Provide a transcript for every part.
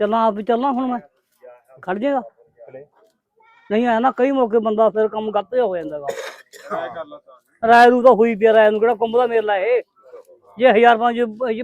ਚੱਲਾਂ ਆਪ ਵੀ ਚੱਲਾਂ ਹੁਣ ਮੈਂ। ਖੜ ਜਾਏਗਾ। ਨਹੀਂ ਆਇਆ ਨਾ ਕਈ ਮੌਕੇ ਬੰਦਾ ਫਿਰ ਕੰਮ ਗਲਤ ਹੋ ਜਾਂਦਾ ਗਾ। ਰਾਏ ਨੂੰ ਤਾਂ ਹੋਈ ਪਿਆ, ਰਾਏ ਨੂੰ ਕਿਹੜਾ ਕੰਬਦਾ ਮੇਰੇ ਇਹ। ਜੇ 1000 ਪੰਜ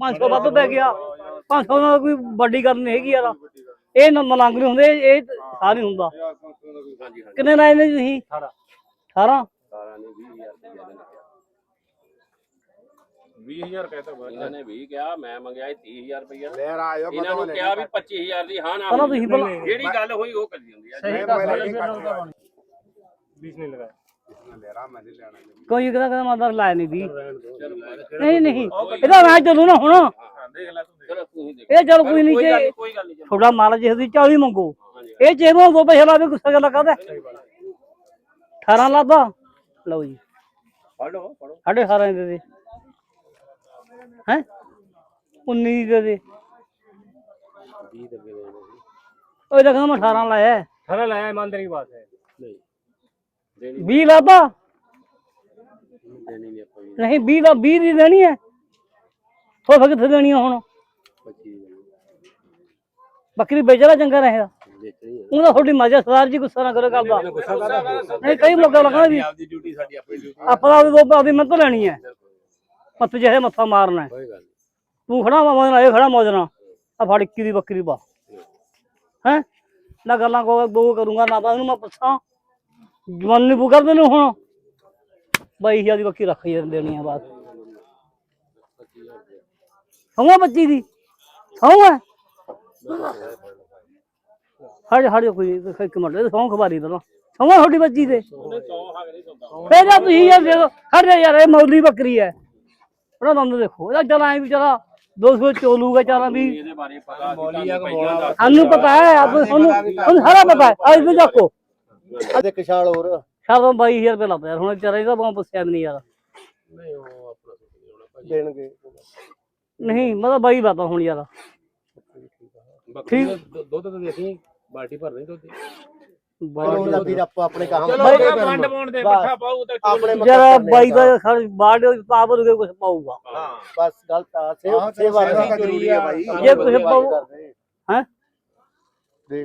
500 ਵੱਧ ਪੈ ਗਿਆ 500 ਨਾਲ ਕੋਈ ਵੱਡੀ ਗੱਲ ਨਹੀਂ ਹੈਗੀ ਯਾਰ। ਇਹ ਨਾ ਮਲੰਗ ਨਹੀਂ ਹੁੰਦੇ, ਇਹ ਸਾਰ ਨਹੀਂ ਹੁੰਦਾ। ਕਿੰਨੇ ਰਾਏ ਨੇ ਤੁਸੀਂ? 18 18 ਸਾਰਾ ਨੇ 20000 20000 ਕਹਿਤਾ ਬਾਅਦ ਇਹਨਾਂ ਨੇ 20 ਕਿਹਾ ਮੈਂ ਮੰਗਿਆ ਸੀ 30000 ਰੁਪਏ ਲੈਰ ਆਇਓ ਇਹਨਾਂ ਨੂੰ ਕਿਹਾ ਵੀ 25000 ਦੀ ਹਾਂ ਨਾ ਪਹਿਲਾਂ ਤੁਸੀਂ ਪਹਿਲਾਂ ਜਿਹੜੀ ਗੱਲ ਹੋਈ ਉਹ ਕਰੀ ਜਾਂਦੀ ਆ। ਸਹੀ ਮੈਂ ਦੱਸ ਪਹਿਲਾਂ ਇਹ ਕੱਟ ਲਿਆ। 20 ਨਹੀਂ ਮੈਂ ਨਹੀਂ ਲੈਣਾ ਜੀ। ਕੋਈ ਕਹਿੰਦਾ ਕਹਿੰਦਾ ਮਾਦਰ ਲਾਇਆ ਨਹੀਂ ਵੀ ਨਹੀਂ ਨਹੀਂ। ਇਹਦਾ ਮੈਂ ਚੱਲੂ ਨਾ ਹੁਣ। ਤੂੰ ਦੇਖੋ। ਇਹ ਚੱਲ ਕੋਈ ਨਹੀਂ ਕੋਈ ਗੱਲ ਜੇ ਕੋਈ ਗੱਲ ਨਹੀਂ ਥੋੜਾ ਮਾਲ ਜੇ ਦੀ 40 ਮੰਗੋ ਇਹ ਚੇਮੋ ਦੋ ਪੈਸੇ ਲਾਵੇ ਗੁੱਸਾ ਕਰ ਲਗਾਦਾ 18 ਲਾਦਾ ਲਓ ਜੀ। ਪੜੋ ਪੜੋ ਸਾਢੇ 18 ਦੇ ਦੇ। ਹੈ 19 ਦੀ ਦੇ ਦੇ 20 ਦੇ ਦੇ ਉਹ ਇਹਦਾ ਕਹਿੰਦਾ ਮੈਂ 18 ਲਾਇਆ ਹੈ। थाना लाया ईमानदारी की बात है ਨਹੀਂ ਦੇਣੀ 20 ਲਾਦਾ ਦੇਣੀ ਨਹੀਂ ਆਪਾਂ ਵੀ ਨਹੀਂ 20 ਦਾ 20 ਦੀ ਦੇਣੀ ਹੈ ਹੋ ਫਿਰ ਕਿੱਥੇ ਦੇਣੀ ਆ ਹੁਣ 25 ਬੱਕਰੀ ਵੇਚਣਾ ਚੰਗਾ ਰਹੇਗਾ ਦੇਖਣੀ ਹੈ ਉਹਦਾ ਤੁਹਾਡੀ ਮਰਜ਼ੀ ਆ, ਸਰਦਾਰ ਜੀ ਗੁੱਸਾ ਨਾ ਕਰੋ ਗੱਲ ਦਾ ਨਹੀਂ ਕਈ ਲੋਕਾਂ ਲੱਗਣਾ ਵੀ ਆਪਦੀ ਡਿਊਟੀ ਸਾਡੀ ਆਪਣੀ ਡਿਊਟੀ ਆਪਣਾ ਵੀ ਦੋ ਆਪਦੀ ਮਿਹਨਤ ਲੈਣੀ ਹੈ ਪੱਤ ਜਿਹੇ ਮੱਥਾ ਮਾਰਨਾ ਹੈ। ਕੋਈ ਗੱਲ ਨਹੀਂ ਤੂੰ ਖੜਾ ਮੌਜ ਨਾਲ ਇਹ ਖੜਾ ਮੌਜ ਨਾਲ ਆ ਫੜ ਇੱਕੀ ਦੀ ਬੱਕਰੀ ਪਾ ਹੈ ਨਾ ਗੱਲਾਂ ਕੋ ਬੋ ਕਰੂੰਗਾ ਨਾ ਤਾਂ ਇਹਨੂੰ ਮੈਂ ਪੁੱਛਾਂ ਜਵਾਨੀ ਬੂ ਕਰਦੇ ਨੇ ਹੁਣ ਬਾਈ ਹਜ਼ਾਰ ਦੀ ਬੱਕਰੀ ਰੱਖ ਜਾਂ ਦੇਣੀ ਆ ਬਸ ਸੌਂ ਬੱਚੀ ਦੀ ਸੌਂ ਹੈ ਹੜ ਹੜ ਕੋਈ ਨੀ, ਇੱਕ ਮਿੰਟ ਸੌਂ ਖਬਾਰੀ ਦਾ ਸੌਂ ਤੁਹਾਡੀ ਬੱਚੀ ਦੇ ਫੇਰ ਜਾ ਤੁਸੀਂ ਯਾਰ ਦੇਖੋ ਹਟ ਜਾ ਯਾਰ ਇਹ ਮੌਲੀ ਬੱਕਰੀ ਹੈ ਉਹਦਾ ਦੰਦ ਦੇਖੋ। ਇਹਦਾ ਚਲ ਐ ਵੀ ਚਲਾ 200 ਚੋਲੂਗਾ ਚਾਰਾਂ ਵੀ ਇਹਦੇ ਬਾਰੇ ਪਤਾ ਮੌਲੀ ਆ ਕਿ ਸਾਨੂੰ ਪਤਾ ਹੈ ਆਪ ਤੁਹਾਨੂੰ ਤੁਹਾਨੂੰ ਸਾਰਾ ਪਤਾ ਹੈ। ਅੱਜ ਵੀ ਜਾਕੋ ਤੇ ਕਿਸ਼ਾਲ ਹੋਰ। ਸ਼ਾਦੋਂ 22000 ਰੁਪਏ ਲੱਗ ਪਿਆ ਹੁਣ ਵਿਚਾਰਾ ਇਹਦਾ ਬਹੁਤ ਪੁੱਛਿਆ ਵੀ ਨਹੀਂ ਯਾਰ। ਨਹੀਂ ਉਹ ਆਪਣਾ ਦੇਣਗੇ। ਨਹੀਂ ਮਤਲਬ ਬਾਈ ਬਾਤਾਂ ਹੁਣ ਯਾਰ। ਦਾ ਦੁੱਧ ਤਾਂ ਦੇਖੀ ਬਾਲਟੀ ਭਰ ਨਹੀਂ ਦੁੱਧ ਬਾਈ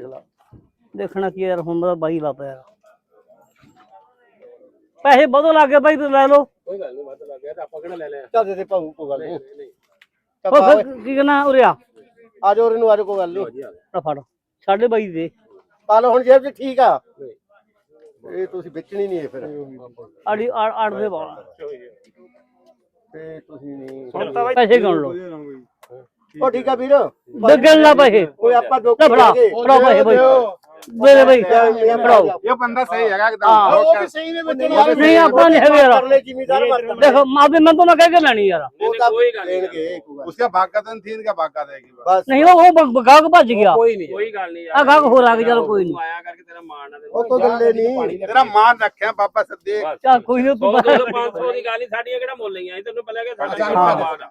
ਦਾ ਦੇਖਣਾ ਕੀ ਯਾਰ ਹੁਣ ਬਾਈ ਲਾ ਪਿਆ ਪੈਸੇ ਬਦੋ ਲੱਗ ਗਏ ਬਾਈ ਤੂੰ ਲੈ ਲਓ। ਕੋਈ ਗੱਲ ਨਹੀਂ ਵੱਧ ਲੱਗ ਗਿਆ ਤਾਂ ਆਪਾਂ ਕਿਹੜਾ ਲੈ ਲਿਆ? ਚੱਲ ਦੇ ਦੇ ਭਾਊ ਕੋਈ ਗੱਲ ਨਹੀਂ ਕੀ ਕਹਣਾ ਉਰਿਆ ਆਜੋ ਉਰੇ ਆਜੋ ਕੋਈ ਗੱਲ ਨਹੀਂ। ਫੜ ਸਾਡੇ ਬਾਈ ਦੇ। ਪਾ ਲਓ ਹੁਣ ਜੇਬ 'ਚ ਠੀਕ ਆ। ਇਹ ਤੁਸੀਂ ਵੇਚਣੀ ਨਹੀਂ ਹੈ ਫਿਰ। ਆੜੀ ਆੜ ਦੇ ਬਾਲ ਤੇ ਤੁਸੀਂ ਨਹੀਂ ਪੈਸੇ ਗਣ ਲਓ। ਉਹ ਠੀਕ ਆ ਵੀਰ। ਲੱਗਣ ਲਾ ਪੈਸੇ। ਕੋਈ ਆਪਾਂ ਦੋ ਫੜਾ ਫੜਾ ਪੈਸੇ ਬਾਈ। ਦੇ ਦੇ ਬਾਈ ਫੜਾਓ ਇਹ ਬੰਦਾ ਸਹੀ ਹੈਗਾ ਹਾਂ। ਇੱਕਦਮ ਉਹ ਵੀ ਸਹੀ ਨੇ ਨਹੀਂ ਆਪਾਂ ਨਹੀਂ ਹੈਗੇ ਯਾਰ ਕਰਨੇ ਜ਼ਿਮੀਦਾਰ ਮਤ ਦੇਖੋ ਮਾਪੇ ਮੈਂ ਤਾਂ ਨਾ ਕਹਿ ਕੇ ਲੈਣੀ ਯਾਰ ਉਹ ਤਾਂ ਕੋਈ ਗੱਲ ਨਹੀਂ ਦੇਣਗੇ ਕੋਈ ਗੱਲ उसका भाग का दिन थी इनका भाग का देगी बस। ਬਸ ਨਹੀਂ ਉਹ ਉਹ ਗਾਹਕ ਭੱਜ ਗਿਆ ਕੋਈ ਨਹੀਂ ਕੋਈ ਗੱਲ ਨਹੀਂ ਆ ਗਾਹਕ ਹੋਰ ਆ ਗਿਆ ਚਲ ਕੋਈ ਨਹੀਂ ਤੂੰ ਆਇਆ ਕਰਕੇ ਤੇਰਾ ਮਾਣ ਨਾ ਦੇ ਉਹ ਕੋਈ ਗੱਲੇ ਨਹੀਂ तेरा मान रखे हैं पापा से देख ਚੱਲ ਕੋਈ ਨਹੀਂ ਤੂੰ 100 500 ਦੀ ਗੱਲ ਨਹੀਂ ਸਾਡੀਆਂ ਕਿਹੜਾ ਮੁੱਲ ਲਈਆਂ ਤੈਨੂੰ ਪਹਿਲਾਂ ਕਿ ਸਾਡਾ ਹਾਂ। ਘਰ ਦਾ ਮਾਣ ਆ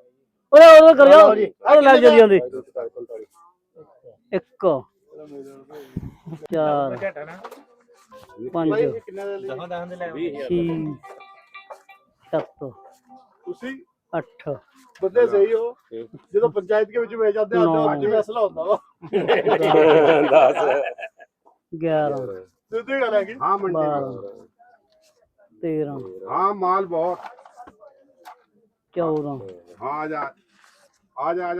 ਉਹਦਾ ਉਹਦਾ ਕਰਿਓ। ਅਰੇ ਲੱਗ ਜਲਦੀ ਆਉਂਦੀ ਇੱਕ ਚਾਰ। ਪੰਜ। ਛੇ ਸੱਤ। ਤੁਸੀਂ? ਅੱਠ। ਦੇ ਵਿੱਚ ਵੇਚ ਜਾਂਦੇ ਹਾਂ ਮੰਡੀ 13 ਹਾਂ ਮਾਲ ਬਹੁਤ। 14 ਹਾਂ ਜਾ। ਆ ਜਾ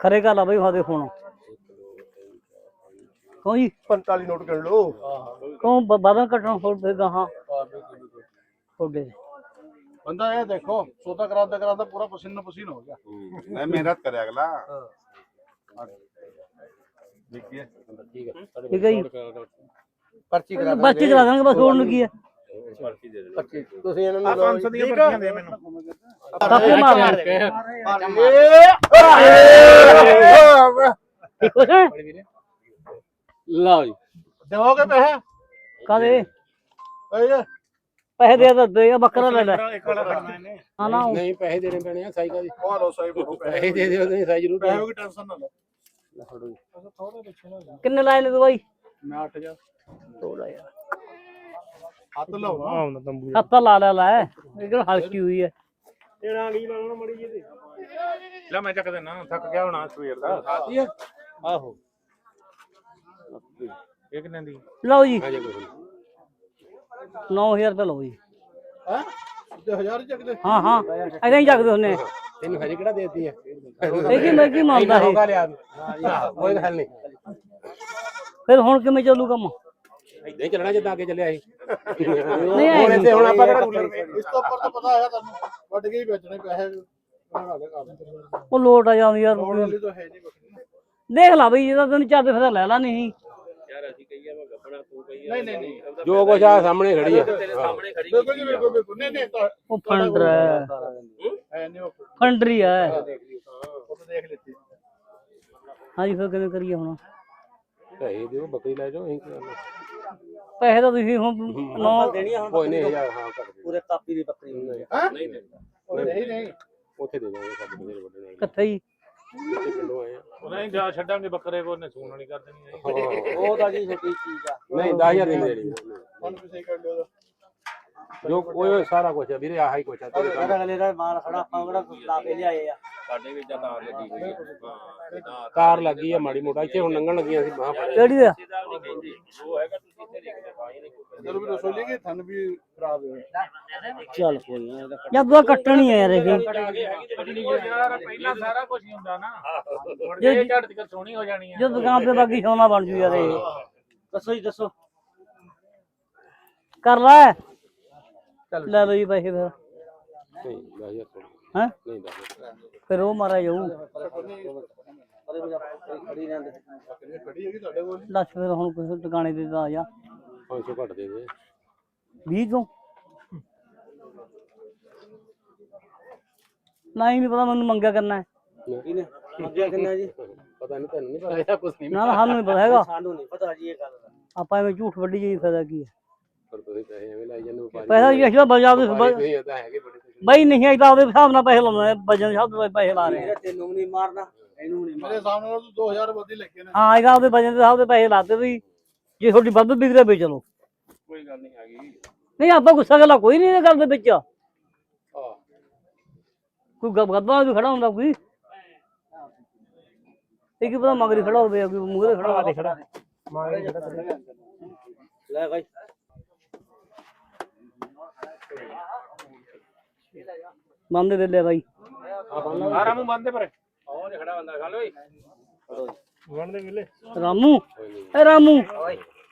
ਖਰੇ ਗੱਲ ਆ ਬਈ ਫਾਦੇ ਹੁਣ ਕਹੋ ਜੀ? 45 ਨੋਟ ਕਰ ਲਓ। ਕਹੋ ਬਾਦਲ ਕੱਟਣਾ ਹੋਰ ਫੇਰ ਗਾਹਾਂ। ਤੁਹਾਡੇ। ਬੰਦਾ ਇਹ ਦੇਖੋ ਸੌਦਾ ਕਰਾਉਂਦਾ ਕਰਾਉਂਦਾ ਪੂਰਾ ਪਸੀਨਾ ਪਸੀਨ ਹੋ ਗਿਆ। ਨਹੀਂ ਮਿਹਨਤ ਕਰਿਆ ਅਗਲਾ। ਦੇਖੀਏ। ਠੀਕ ਹੈ। ਜੀ। ਪਰਚੀ ਕਰਾ ਦਾਂਗੇ। ਪਰਚੀ ਪੈਸੇ? ਓਏ ਪੈਸੇ ਦੇ ਦੇ ਦੇ ਬੱਕਰਾ ਲੈ ਲੈ। ਇੱਕ ਵਾਲਾ ਕਰਨਾ ਇਹਨੇ। ਹਾਂ ਨਾ ਨਹੀਂ ਪੈਸੇ ਦੇਣੇ ਪੈਣੇ ਆ ਸਾਈਕਲ ਦੀ। ਉਹ ਲੋ ਸਾਹਿਬ ਪੈਸੇ ਦੇ ਦਿਓ ਤੁਸੀਂ ਸਾਈ ਜ਼ਰੂਰ ਪੈਸੇ ਦੀ ਟੈਨਸ਼ਨ ਨਾ ਲਓ। ਕਿੰਨੇ ਲਾਏ ਨੇ ਦਵਾਈ? ਮੈਂ 8000 ਥੋੜਾ ਯਾਰ ਹੱਥ ਨਾ। ਆਉਂਦਾ ਤੰਬੂ ਹੱਥਾ ਲਾ ਲੈ ਲੈ। ਇਹ ਕਿਹੜਾ ਹਲਕੀ ਹੋਈ ਹੈ ਤੇਰਾ ਅਗਲੀ ਲਾਉਣਾ ਮੜੀ ਜੀ ਤੇ ਲੈ ਮੈਂ ਚੱਕ ਦੇਣਾ ਥੱਕ ਗਿਆ ਹੋਣਾ ਸਵੇਰ ਦਾ। ਆਤੀ ਹੈ ਆਹੋ। ਇਹ ਕਿੰਨੇ ਦੀ? ਲਓ ਜੀ। ਹਜੇ ਕੋਈ 9000 ਰੁਪਏ ਲਓ ਜੀ। ਹੈ? ਚੱਕਦੇ। ਹਾਂ ਹਾਂ। ਐਦਾਂ ਹੀ ਜਗਦੇ ਹੁੰਨੇ ਤੈਨੂੰ ਹਜੇ ਕਿਹੜਾ ਦੇਤੀ ਹੈ ਇਹ ਕੀ ਮੈਂ ਕੀ ਮੰਨਦਾ ਇਹ? ਹੋਗਾ ਲਿਆ ਕੋਈ ਗੱਲ ਨਹੀਂ। ਫਿਰ ਹੁਣ ਕਿਵੇਂ ਚੱਲੂ ਕੰਮ? ਇਦਾਂ ਹੀ ਚੱਲਣਾ ਜਿੱਦਾਂ ਅੱਗੇ ਚੱਲਿਆ ਸੀ। ਨਹੀਂ ਹੁਣ ਇੱਥੇ ਹੁਣ ਆਪਾਂ ਕਿਹੜਾ ਇਸ ਤੋਂ ਉੱਪਰ ਤਾਂ ਪਤਾ ਹੈਗਾ ਤੁਹਾਨੂੰ ਵੱਡ ਕੇ ਹੀ ਵੇਚਣੇ ਪੈਸੇ। ਉਹ ਲੋਟ ਆ ਜਾਂਦੀ ਯਾਰ। ਦੇਖ ਲਾ ਬਈ ਜਿਹਦਾ ਤੈਨੂੰ ਚੱਲਦੇ ਫਿਰ ਲੈ ਲਾ ਨਹੀਂ। ਨਹੀਂ ਨਹੀਂ ਨਹੀਂ। ਜੋ ਕੁਛ ਆ ਸਾਹਮਣੇ ਖੜੀ ਹੈ। ਬਿਲਕੁਲ ਜੀ ਬਿਲਕੁਲ ਬਿਲਕੁਲ। ਨਹੀਂ ਨਹੀਂ ਤਾਂ ਉਹ ਫੰਡਰ ਹੈ। ਹੈ ਨਹੀਂ ਉਹ ਫੰਡਰੀ ਹੈ ਉਹ ਤਾਂ ਦੇਖ ਲਿੱਤੀ। ਹਾਂਜੀ ਫਿਰ ਕਿਵੇਂ ਕਰੀਏ ਹੁਣ? ਪੈਸੇ ਦਿਓ ਬੱਕਰੀ ਲੈ ਜਾਓ ਅਸੀਂ ਕੀ ਕਰਨਾ। ਪੈਸੇ ਤਾਂ ਤੁਸੀਂ ਹੁਣ ਨੌ ਕੋਈ ਨਹੀਂ ਯਾਰ ਹਾਂ ਕਰ ਦਿਓ। ਪੂਰੇ ਕਾਪੀ ਦੀ ਬੱਕਰੀ ਹੁੰਦੀ ਹੈ ਹੈ? ਨਹੀਂ ਨਹੀਂ। ਉਹ ਨਹੀਂ ਨਹੀਂ। ਉੱਥੇ ਦੇ ਦਾਂਗੇ ਸਾਡੇ ਵੱਡੇ ਕਿੱਥੇ ਹੀ। ਪਿੰਡੋਂ ਆਏ ਆ ਉਹਨਾਂ ਹੀ ਜਾ ਛੱਡਾਂਗੇ ਬੱਕਰੇ ਕੋ ਨੇ ਸੂਣ ਵਾਲੀ ਕਰ ਦੇਣੀ ਹੈ ਉਹ ਤਾਂ ਜੀ ਛੋਟੀ ਚੀਜ਼ ਆ। ਨਹੀਂ 10000 ਦੀ ਨਹੀਂ ਦੇਣੀ। ਹੁਣ ਤੁਸੀਂ ਕਰ ਲਿਓ ਜੋ ਕੋਈ ਸਾਰਾ ਕੁਝ ਹੈ ਵੀਰੇ ਆਹੀ ਕੁਝ ਹੈ ਤੇਰੇ ਸਾਹਮਣੇ। ਅਗਲੇ ਦਾ ਮਾਲ ਖੜਾ ਆਪਾਂ ਕਿਹੜਾ ਲਾ ਕੇ ਲਿਆਏ ਆ। ਕਾਰ ਲੱਗੀ ਆ। ਮਾੜੀ ਮੋਟਾ ਇੱਥੇ ਹੁਣ ਲੰਘਣ ਲੱਗੀਆਂ ਸੀ ਬਾਹ ਫੜੇ ਕਿਹੜੀ ਦਾ ਇਧਰ ਵੀ ਰਸੋਲੀ ਗਈ ਥਨ ਵੀ ਖਰਾਬ ਹੋਏ ਚੱਲ ਕੋਈ ਨਾ ਜਦ ਤੂੰ ਕੱਟਣੀ ਹੈ ਯਾਰ ਇਹ। ਯਾਰ ਪਹਿਲਾਂ ਸਾਰਾ ਕੁਝ ਹੀ ਹੁੰਦਾ ਨਾ ਹੁਣ ਜੇ ਝੜ ਤੱਕ ਸੋਹਣੀ ਹੋ ਜਾਣੀ ਹੈ ਜੋ ਦੁਕਾਨ ਤੇ ਬਾਕੀ ਸੋਨਾ ਬਣ ਜੂ ਯਾਰ ਇਹ। ਦੱਸੋ ਜੀ ਦੱਸੋ। ਕਰ ਲੈ। ਲੈ ਲਓ ਜੀ ਪੈਸੇ ਫਿਰ। ਨਹੀਂ 10000 ਥੋੜ੍ਹੀ। ਹੈ? ਨਹੀਂ 10000 ਫਿਰ ਉਹ ਮਾਰਾ ਜਾਊ। ਖੜੀ ਰਹਿੰਦੇ ਖੜੀ ਹੈਗੀ ਤੁਹਾਡੇ ਕੋਲ ਦੱਸ ਫਿਰ ਹੁਣ ਕਿਸੇ ਟਿਕਾਣੇ ਤੇ ਤਾਂ ਆ ਜਾ। 500 ਘੱਟ ਦੇ ਦੇ। 20 ਤੋਂ ਨਹੀਂ ਪਤਾ ਮੈਨੂੰ ਮੰਗਿਆ ਕਰਨਾ ਹੈ। ਮੰਗਿਆ ਕਿੰਨਾ ਜੀ? ਪਤਾ ਨਹੀਂ ਤੈਨੂੰ ਨਹੀਂ ਪਤਾ। ਕੁਝ ਨਹੀਂ ਨਾ ਨਾ ਸਾਨੂੰ ਨਹੀਂ ਪਤਾ ਹੈਗਾ। ਸਾਨੂੰ ਨਹੀਂ ਪਤਾ ਜੀ ਇਹ ਗੱਲ ਦਾ। ਆਪਾਂ ਐਵੇਂ ਝੂਠ ਵੱਡੀ ਜੀ ਫਾਇਦਾ ਕੀ ਹੈ? ਪਰ ਤੁਸੀਂ ਪੈਸੇ ਐਵੇਂ ਲਾਈ ਜਾਂਦੇ ਪੈਸਾ ਜੀ ਅਸਲਾ ਬਜਾ ਦੇ ਤੁਸੀਂ ਤੁਸੀਂ। ਬਈ ਨਹੀਂ ਆਈ ਤਾਂ ਉਹਦੇ ਹਿਸਾਬ ਨਾਲ ਪੈਸੇ ਲਾਉਂਦੇ ਵਜਨ ਹਿਸਾਬ ਨਾਲ ਪੈਸੇ ਲਾ ਰਹੇ ਇਹ ਤੈਨੂੰ ਵੀ ਨਹੀਂ ਮਾਰਨਾ ਇਹਨੂੰ ਵੀ ਨਹੀਂ ਮੇਰੇ ਸਾਹਮਣੇ ਨਾਲ 2000 ਵਧੀ ਲੱਗੇ ਨੇ ਹਾਂ ਇਹਦਾ ਉਹਦੇ ਵਜਨ ਦੇ ਹਿਸਾਬ ਦੇ ਪੈਸੇ ਲਾਤੇ ਵੀ ਜੇ ਤੁਹਾਡੀ ਵੱਧ ਵਿਕ ਰਿਹਾ ਵੇ ਚਲੋ ਕੋਈ ਗੱਲ ਨਹੀਂ ਹੈਗੀ। ਨਹੀਂ ਆਪਾਂ ਗੁੱਸਾ ਗੱਲਾਂ ਕੋਈ ਨਹੀਂ ਇਹ ਗੱਲ ਦੇ ਵਿੱਚ। ਆਹ ਕੋਈ ਗੱਬਾ ਵੀ ਖੜਾ ਹੁੰਦਾ ਕੋਈ? ਇਹ ਕੀ ਪਤਾ ਮਗਰੀ ਖੜਾ ਹੋਵੇ ਕੋਈ ਮੂਹਰੇ ਦੇ ਖੜਾ ਹੋਵੇ। ਖੜਾ। ਲੈ ਭਾਈ ਬੰਦੇ ਦੇ ਲੈ ਬਾਈ। ਆਰਾਮ ਨੂੰ ਬੰਦੇ ਪਰ। ਉਹ ਖੜਾ ਬੰਦਾ ਬੰਦੇ ਮਿਲੇ ਰਾਮੂ। ਏ ਰਾਮੂ।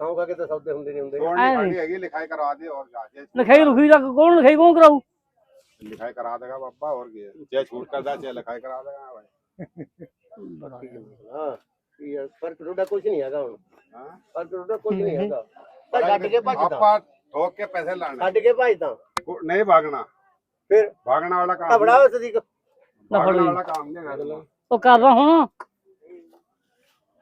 ਸੌ ਕਾ ਕੇ ਤਾਂ ਸੌਦੇ ਹੁੰਦੇ ਨਹੀਂ ਹੁੰਦੇ। ਕੌਣ ਨਹੀਂ ਖੜੀ ਹੈਗੀ ਲਿਖਾਈ ਕਰਵਾ ਦੇ ਔਰ ਜਾ ਜੇ ਲਿਖਾਈ ਲੁਖੀ ਦਾ ਕੌਣ ਲਿਖਾਈ ਕੌਣ ਕਰਾਊ? ਲਿਖਾਈ ਕਰਾ ਦੇਗਾ ਬਾਬਾ ਔਰ ਕੀ ਜੇ ਛੂਟ ਕਰਦਾ ਜੇ ਲਿਖਾਈ ਕਰਾ ਦੇਗਾ ਭਾਈ। ਹਾਂ ਇਹ ਪਰ ਕਰੋੜਾ ਕੁਝ ਨਹੀਂ ਹੈਗਾ ਹੁਣ। ਹਾਂ? ਪਰ ਕਰੋੜਾ ਕੁਝ ਨਹੀਂ ਹੈਗਾ। ਤਾਂ ਗੱਡ ਕੇ ਭੱਜਦਾ। ਆਪਾਂ ਠੋਕ ਕੇ ਪੈਸੇ ਲਾਣਾ। ਗੱਡ ਕੇ ਭੱਜਦਾ। ਨਹੀਂ ਭਾਗਣਾ। ਫਿਰ ਭਾਗਣਾ ਵਾਲਾ ਕੰਮ ਬੜਾ ਸਦੀਕ। ਭਾਗਣਾ ਵਾਲਾ ਕੰਮ ਨਹੀਂ ਹੈਗਾ। ਉਹ ਕਰਦਾ ਹੁਣ।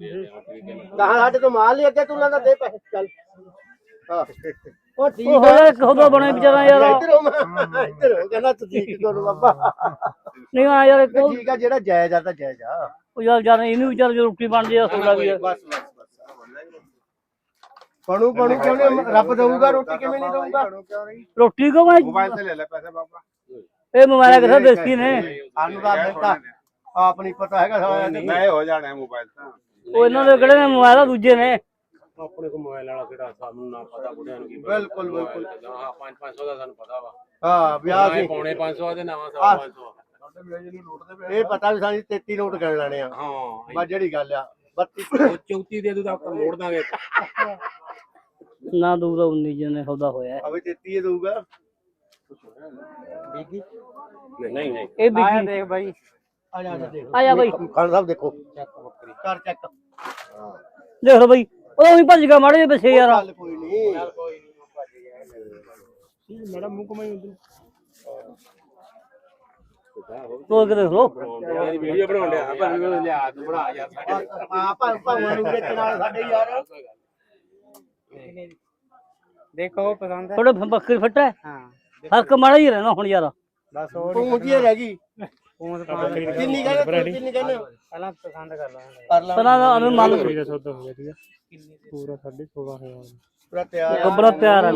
ਕਹਾਂ ਸਾਡੇ ਤੋਂ ਮਾਲ ਨਹੀਂ ਅੱਗੇ ਤੂੰ ਲੈਂਦਾ ਦੇ ਪੈਸੇ ਚੱਲ ਹਾਂ ਉਹ ਠੀਕ ਉਹ ਆ ਹੋਇਆ ਇੱਕ ਉਹਦਾ ਬਣੇ ਵਿਚਾਰਾ ਯਾਰ ਇੱਧਰ ਹੋ ਮੈਂ ਇੱਧਰ ਹੋ ਕਹਿੰਦਾ ਤੁਸੀਂ ਕੀ ਕਰੋ ਬਾਬਾ ਨਹੀਂ ਆ ਯਾਰ ਇੱਕ ਉਹ ਠੀਕ ਆ ਜਿਹੜਾ ਜਾਇਜ਼ ਆ ਤਾਂ ਜਾਇਜ਼ ਆ ਉਹ ਯਾਰ ਜਾਨ ਇਹਨੂੰ ਵਿਚਾਰ ਜੋ ਰੋਟੀ ਬਣਦੀ ਆ ਸੋਡਾ ਵੀ ਆ। ਬਸ ਬਸ ਬਸ ਪਣੂ ਪਣੂ ਕਿਉਂ ਨਹੀਂ ਰੱਬ ਦਊਗਾ ਰੋਟੀ ਕਿਵੇਂ ਨਹੀਂ ਦਊਗਾ ਰੋਟੀ ਕੋ ਮੈਂ मोबाइल से ले ले पैसे बाबा ਇਹ ਮੋਬਾਈਲ ਕਿੱਥੇ ਦੇਸੀ ਨੇ ਸਾਨੂੰ ਤਾਂ ਮਿਲਦਾ ਆਪ ਨਹੀਂ ਪਤਾ ਹੈਗਾ ਸਾਰਾ नए हो जाने हैं मोबाइल से ਉਹ ਇਹਨਾਂ ਦੇ ਕਿਹੜੇ ਨੇ? ਮੋਬਾਈਲ ਆ ਦੂਜੇ ਨੇ। ਆਪਣੇ ਕੋ ਮੋਬਾਈਲ ਵਾਲਾ ਕਿਹੜਾ? ਸਾਨੂੰ ਨਾ ਪਤਾ ਬੁੱਢਿਆਂ ਨੂੰ ਕੀ ਪਤਾ। ਬਿਲਕੁਲ, ਬਿਲਕੁਲ। ਹਾਂ 5 500 ਦਾ ਸਾਨੂੰ ਪਤਾ ਵਾ। ਹਾਂ ਵਿਆਹ ਸੀ। ਪੌਣੇ 500 ਦੇ ਨਵਾਂ ਸਵਾ 500 ਇਹ ਪਤਾ ਵੀ ਸਾਨੂੰ 33 ਨੋਟ ਗਿਣ ਲੈਣੇ ਆ। ਹਾਂ ਬਸ ਜਿਹੜੀ ਗੱਲ ਆ 32 ਉਹ 34 ਦੇ ਦੂ ਤਾਂ ਆਪਾਂ ਮੋੜ ਦਾਂਗੇ। ਨਾ ਦੂਰ 19 ਜਨੇ ਸੌਦਾ ਹੋਇਆ। ਹੈ। ਅਵੇ 33 ਇਹ ਦਊਗਾ। ਨਹੀਂ ਨਹੀਂ। ਇਹ ਦੇਖ ਬਾਈ। ਆ ਜਾ ਆ ਜਾ ਦੇਖ ਆ ਜਾ ਬਈ। ਖਾਨ ਸਾਹਿਬ ਦੇਖੋ। ਕਰ ਚੈੱਕ ਦੇਖ ਲਓ ਬਈ ਉਹ ਵੀ ਭੱਜ ਗਿਆ ਮਾੜੇ ਜਿਹੇ ਪਿੱਛੇ ਯਾਰ। ਗੱਲ ਕੋਈ ਨਹੀਂ ਮੈਡਮ ਮੂੰਹ ਕਮਾਈ ਉਧਰ ਤੋੜ ਕੇ ਦੇਖ ਲਓ। ਇਹਦੀ ਵੀਡੀਓ ਬਣਾਉਣ ਲਿਆ ਪਰ ਲਿਆ ਤੂੰ ਬਣਾ ਯਾਰ ਸਾਡੇ। ਆ ਭਾ ਭਾਵਾਂ ਨੂੰ ਵੇਚਣ ਵਾਲੇ ਸਾਡੇ ਯਾਰ। ਦੇਖੋ ਪਸੰਦ ਹੈ। ਥੋੜੇ ਬੱਕਰੀ ਫਿੱਟ ਹੈ। ਹਾਂ। ਫ਼ਰਕ ਮਾੜਾ ਹੀ ਰਹਿਣਾ ਹੁਣ ਯਾਰ। ਬਸ ਉਹ ਪੂੰਜੀ ਰਹਿ ਗਈ। ਫੋਨ ਤੇ ਪਾਉਣ ਕਿੰਨੀ ਕਹਿੰਦੇ ਕਿੰਨੀ ਕਹਿੰਦੇ ਪਹਿਲਾਂ ਪਸੰਦ ਕਰ ਲਾਂਗੇ। ਕਰ ਲਾ ਪਹਿਲਾਂ ਤਾਂ ਅਨੂ ਮੰਨ ਠੀਕ ਹੈ ਸੌਦਾ ਹੋ ਗਿਆ ਠੀਕ ਹੈ। ਪੂਰਾ 16500 ਪੂਰਾ ਤਿਆਰ। ਗੱਬਰਾ ਤਿਆਰ ਆ।